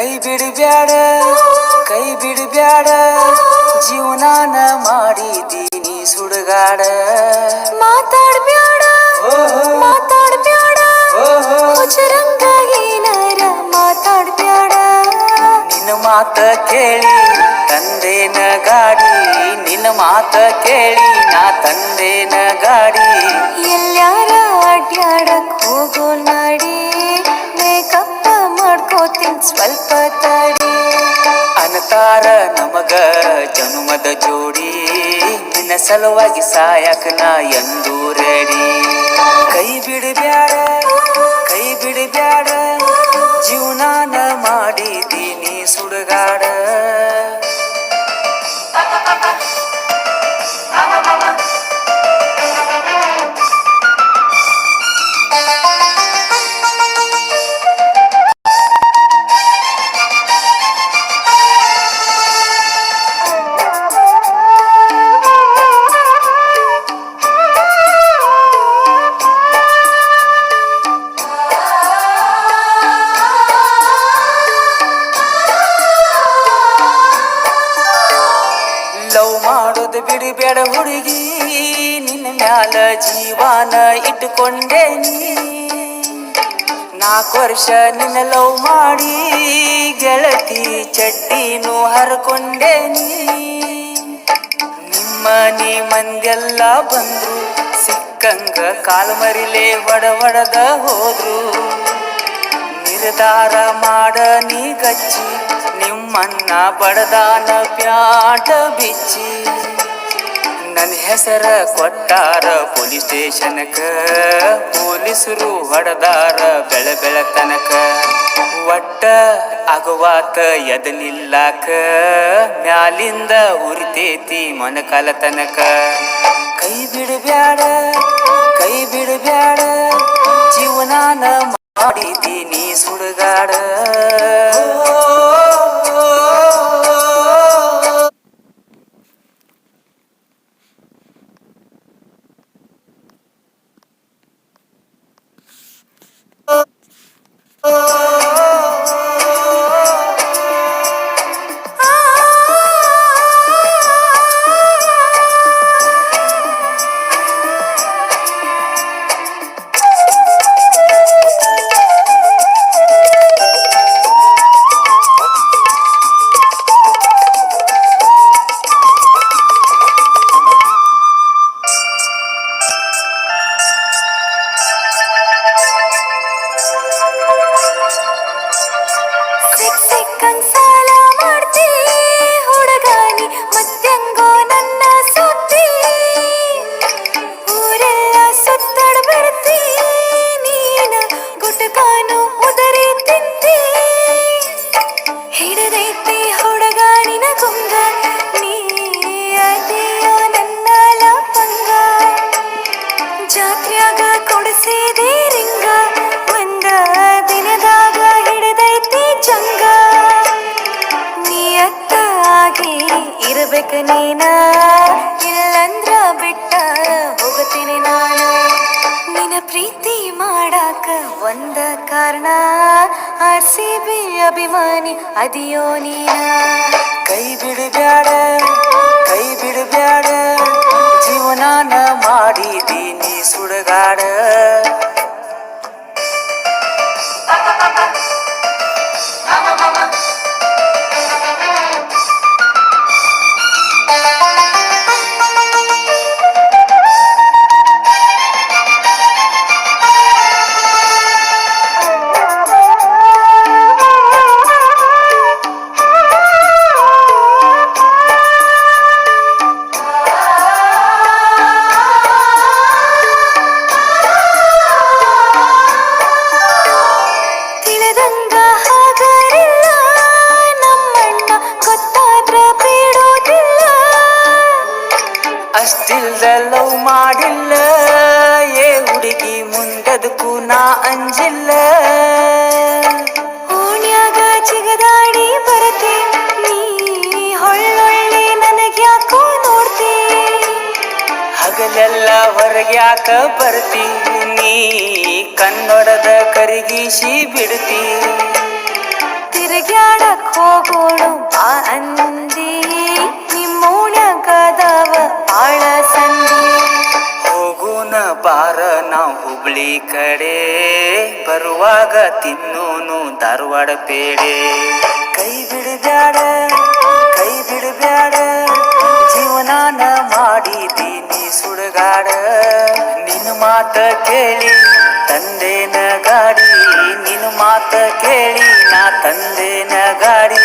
ಕೈ ಬಿಡಬ್ಯಾಡ ಕೈ ಬಿಡಬ್ಯಾಡ ಜೀವನಾನ ಮಾಡಿದೀನಿ ಸುಡುಗಾಡ. ಮಾತಾಡ್ಬ್ಯಾಡ ಮಾತಾಡ್ಬ್ಯಾಡ ಚರಂಗ ಏನಾರ ಮಾತಾಡ್ಬ್ಯಾಡ. ನಿನ್ನ ಮಾತ ಕೇಳಿ ತಂದೇನ ಗಾಡಿ ನಿನ್ನ ಮಾತ ಕೇಳಿ ನಾ ತಂದೇನ ಗಾಡಿ. ಎಲ್ಲಾರ ಅಡ್ಯಾಡಕ್ ಅನತಾರ ನಮಗ ಜನುಮದ ಜೋಡಿ. ನಿನ್ನ ಸಲುವಾಗಿ ಸಾಯಕ ನಾ ಎಂದು ರೆಡಿ. ಕೈ ಬಿಡಬ್ಯಾಡ ಕೈ ಬಿಡಬ್ಯಾಡ, ಜೀವನಾನ ಮಾಡಿದೀನಿ ಸುಡುಗಾಡ. ಲವ್ ಮಾಡೋದು ಬಿಡಬೇಡ ಹುಡುಗಿ. ನಿನ್ನ ಮ್ಯಾಲ ಜೀವಾನ ಇಟ್ಟುಕೊಂಡೇನಿ ನಾಲ್ಕು ವರ್ಷ ನಿನ್ನ ಲವ್ ಮಾಡಿ ಗೆಳತಿ ಚಡ್ಡಿನೂ ಹರ್ಕೊಂಡೇನಿ ನಿಮ್ಮ ನೀ ಮಂದೆಲ್ಲ ಬಂದ್ರು, ಸಿಕ್ಕಂಗ ಕಾಲು ಮರಿಲೆ ಒಡ ಒಡದ ಹೋದ್ರು. ನಿರ್ಧಾರ ಮಾಡ ನೀ ಗಚ್ಚಿ ನಿಮ್ಮನ್ನ ಬಡದಾನ ಪ್ಯಾಟ ಬಿಚ್ಚಿ. ನನ್ನ ಹೆಸರ ಕೊಟ್ಟಾರ ಪೊಲೀಸ್ ಸ್ಟೇಷನ್ಕ, ಪೊಲೀಸರು ಹೊಡೆದಾರ ಬೆಳ ತನಕ ಒಟ್ಟ ಅಗವಾತ ಎದನಿಲ್ಲಾಕ ಮ್ಯಾಲಿಂದ ಉರಿತೇತಿ ಮೊನಕಾಲ ತನಕ ಕೈ ಬಿಡಬ್ಯಾಡ ಕೈ ಬಿಡಬ್ಯಾಡ, ಜೀವನಾನ ಮಾಡಿದೀನಿ ಸುಡುಗಾಡ ಸಿಕ್ ಇರ್ಬೇಕ ನೀನ? ಇಲ್ಲಂದ್ರ ಬಿಟ್ಟ ಹೋಗತೀನಿ ನಾನು. ನಿನ್ನ ಪ್ರೀತಿ ಮಾಡಾಕ ಒಂದ ಕಾರಣ, ಆರ್ ಸಿ ಬಿ ಅಭಿಮಾನಿ ಅದಿಯೋ ನೀನ? ಕೈ ಬಿಡಬ್ಯಾಡ ಕೈ ಬಿಡಬ್ಯಾಡ ಜೀವನಾನ ಮಾಡಿದೀನಿ ಸುಡುಗಾಡ. ಅಷ್ಟಿಲ್ದ ಲವ್ ಮಾಡಿಲ್ಲ ಏ ಹುಡುಗಿ ಮುಂದದಕ್ಕೂ ನಾ ಅಂಜಿಲ್ಲ ಓಣ್ಯಾಗ ಚಿಗದಾಡಿ ಬರತಿ ನೀ ಹೊಳ್ಳೊಳ್ಳೆ ನನಗ್ಯಾಕೋ ನೋಡ್ತಿ ಹಗಲೆಲ್ಲ ಹೊರಗ್ಯಾಕ ಬರ್ತಿ ನೀ ಕನ್ನಡದ ಕರಿಗೀಸಿ ಬಿಡ್ತಿ ತಿರುಗಿ ತಿರುಗ್ಯಾಡಕ್ ಹೋಗೋಣ ಬಾ ಅಂದಿ ನಾವು ಹುಬ್ಳಿ ಕಡೆ ಬರುವಾಗ ತಿನ್ನೋನು ಧಾರವಾಡ ಪೇಡೆ. ಕೈ ಬಿಡಬ್ಯಾಡ ಕೈ ಬಿಡಬ್ಯಾಡ, ಜೀವನಾನ ಮಾಡಿದೀನಿ ಸುಡಗಾಡ. ನಿನ್ನ ಮಾತ ಕೇಳಿ ತಂದೇನ ಗಾಡಿ ನಿನ್ನ ಮಾತ ಕೇಳಿ ನಾ ತಂದೇನ ಗಾಡಿ.